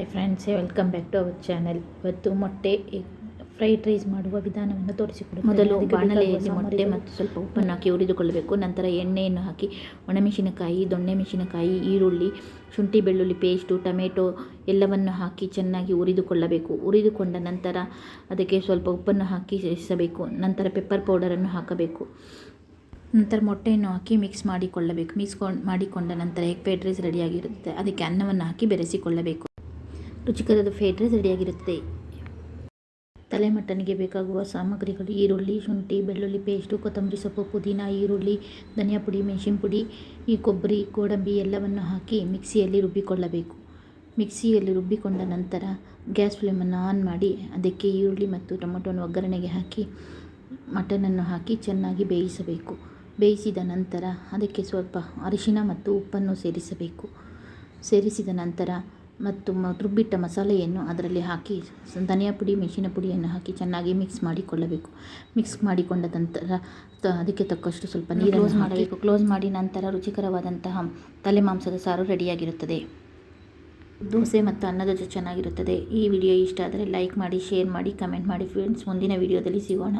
Hi friends welcome back to our channel ಇವತ್ತು ಮೊಟ್ಟೆ fried rice ಮಾಡುವ ವಿಧಾನವನ್ನು ತೋರಿಸಿಕೊಡಿ ಮೊದಲು ಬಾಣಲೆಯಲ್ಲಿ ಮೊಟ್ಟೆ ಮತ್ತು ಸ್ವಲ್ಪ ಉಪ್ಪನ್ನು ಹಾಕಿ ಹುರಿದುಕೊಳ್ಳಬೇಕು. ನಂತರ ಎಣ್ಣೆಯನ್ನು ಹಾಕಿ ಒಣಮೆಣಸಿನಕಾಯಿ ದೊಣ್ಣೆ ಮೆಣಸಿನಕಾಯಿ ಈರುಳ್ಳಿ ಶುಂಠಿ ಬೆಳ್ಳುಳ್ಳಿ ಪೇಸ್ಟು ಟೊಮೆಟೊ ಎಲ್ಲವನ್ನು ಹಾಕಿ ಚೆನ್ನಾಗಿ ಹುರಿದುಕೊಳ್ಳಬೇಕು. ಹುರಿದುಕೊಂಡ ನಂತರ ಅದಕ್ಕೆ ಸ್ವಲ್ಪ ಉಪ್ಪನ್ನು ಹಾಕಿ ಸೇರಿಸಬೇಕು. ನಂತರ ಪೆಪ್ಪರ್ ಪೌಡರನ್ನು ಹಾಕಬೇಕು. ನಂತರ ಮೊಟ್ಟೆಯನ್ನು ಹಾಕಿ ಮಿಕ್ಸ್ ಮಾಡಿಕೊಳ್ಳಬೇಕು. ಮಿಕ್ಸ್ ಮಾಡಿಕೊಂಡ ನಂತರ ಎಗ್ ಫ್ರೈಡ್ ರೈಸ್ ರೆಡಿಯಾಗಿರುತ್ತೆ ಅದಕ್ಕೆ ಅನ್ನವನ್ನು ಹಾಕಿ ಬೆರೆಸಿಕೊಳ್ಳಬೇಕು. ರುಚಿಕರದ ಫ್ರೈಡ್ ರೈಸ್ ರೆಡಿಯಾಗಿರುತ್ತದೆ. ತಲೆ ಮಟನ್ಗೆ ಬೇಕಾಗುವ ಸಾಮಗ್ರಿಗಳು ಈರುಳ್ಳಿ, ಶುಂಠಿ, ಬೆಳ್ಳುಳ್ಳಿ ಪೇಸ್ಟು, ಕೊತ್ತಂಬರಿ ಸೊಪ್ಪು, ಪುದೀನ, ಈರುಳ್ಳಿ, ಧನಿಯಾ ಪುಡಿ, ಮೆಣಸಿನ ಪುಡಿ, ಈ ಕೊಬ್ಬರಿ, ಗೋಡಂಬಿ ಎಲ್ಲವನ್ನು ಹಾಕಿ ಮಿಕ್ಸಿಯಲ್ಲಿ ರುಬ್ಬಿಕೊಳ್ಳಬೇಕು. ಮಿಕ್ಸಿಯಲ್ಲಿ ರುಬ್ಬಿಕೊಂಡ ನಂತರ ಗ್ಯಾಸ್ ಫ್ಲೇಮನ್ನು ಆನ್ ಮಾಡಿ ಅದಕ್ಕೆ ಈರುಳ್ಳಿ ಮತ್ತು ಟೊಮೊಟೊವನ್ನು ಒಗ್ಗರಣೆಗೆ ಹಾಕಿ, ಮಟನನ್ನು ಹಾಕಿ ಚೆನ್ನಾಗಿ ಬೇಯಿಸಬೇಕು. ಬೇಯಿಸಿದ ನಂತರ ಅದಕ್ಕೆ ಸ್ವಲ್ಪ ಅರಿಶಿನ ಮತ್ತು ಉಪ್ಪನ್ನು ಸೇರಿಸಬೇಕು. ಸೇರಿಸಿದ ನಂತರ ಮತ್ತು ಮ ರುಬ್ಬಿಟ್ಟ ಮಸಾಲೆಯನ್ನು ಅದರಲ್ಲಿ ಹಾಕಿ ಧನಿಯಾ ಪುಡಿ ಮೆಣಸಿನ ಪುಡಿಯನ್ನು ಹಾಕಿ ಚೆನ್ನಾಗಿ ಮಿಕ್ಸ್ ಮಾಡಿಕೊಳ್ಳಬೇಕು. ಮಿಕ್ಸ್ ಮಾಡಿಕೊಂಡ ನಂತರ ತ- ಅದಕ್ಕೆ ತಕ್ಕಷ್ಟು ಸ್ವಲ್ಪ ನೀರು ಕ್ಲೋಸ್ ಮಾಡಬೇಕು. ಕ್ಲೋಸ್ ಮಾಡಿ ನಂತರ ರುಚಿಕರವಾದಂತಹ ತಲೆ ಮಾಂಸದ ಸಾರು ರೆಡಿಯಾಗಿರುತ್ತದೆ. ದೋಸೆ ಮತ್ತು ಅನ್ನದ ಜೊತೆ ಚೆನ್ನಾಗಿರುತ್ತದೆ. ಈ ವಿಡಿಯೋ ಇಷ್ಟ ಆದರೆ ಲೈಕ್ ಮಾಡಿ ಶೇರ್ ಮಾಡಿ ಕಮೆಂಟ್ ಮಾಡಿ ಫ್ರೆಂಡ್ಸ್ ಮುಂದಿನ ವಿಡಿಯೋದಲ್ಲಿ ಸಿಗೋಣ.